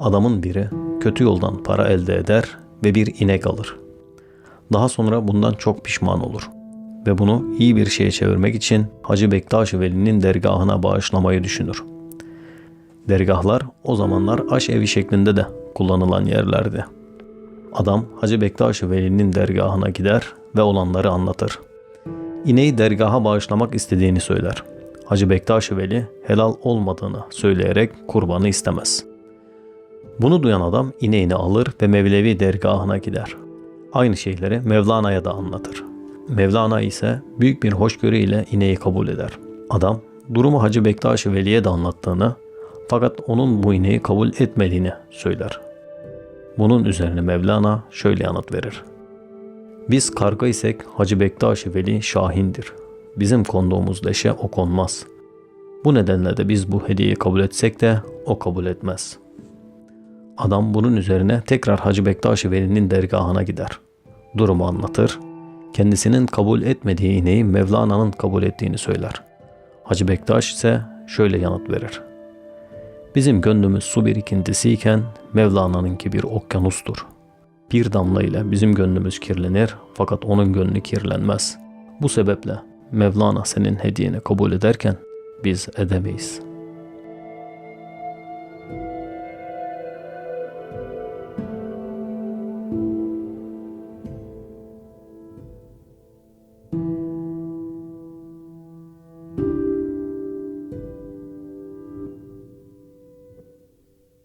Adamın biri kötü yoldan para elde eder ve bir inek alır. Daha sonra bundan çok pişman olur ve bunu iyi bir şeye çevirmek için Hacı Bektaş Veli'nin dergahına bağışlamayı düşünür. Dergahlar o zamanlar aş evi şeklinde de kullanılan yerlerdi. Adam Hacı Bektaş Veli'nin dergahına gider ve olanları anlatır. İneği dergaha bağışlamak istediğini söyler. Hacı Bektaş Veli helal olmadığını söyleyerek kurbanı istemez. Bunu duyan adam ineğini alır ve Mevlevi dergahına gider. Aynı şeyleri Mevlana'ya da anlatır. Mevlana ise büyük bir hoşgörü ile ineği kabul eder. Adam durumu Hacı Bektaş Veli'ye de anlattığını fakat onun bu ineği kabul etmediğini söyler. Bunun üzerine Mevlana şöyle yanıt verir. Biz karga isek Hacı Bektaş Veli Şahindir. Bizim konduğumuz leşe o konmaz. Bu nedenle de biz bu hediyeyi kabul etsek de o kabul etmez. Adam bunun üzerine tekrar Hacı Bektaş Veli'nin dergahına gider. Durumu anlatır. Kendisinin kabul etmediği ineği Mevlana'nın kabul ettiğini söyler. Hacı Bektaş ise şöyle yanıt verir. Bizim gönlümüz su birikintisiyken Mevlana'nınki bir okyanustur. Bir damla ile bizim gönlümüz kirlenir fakat onun gönlü kirlenmez. Bu sebeple Mevlana senin hediyeni kabul ederken biz edemeyiz.''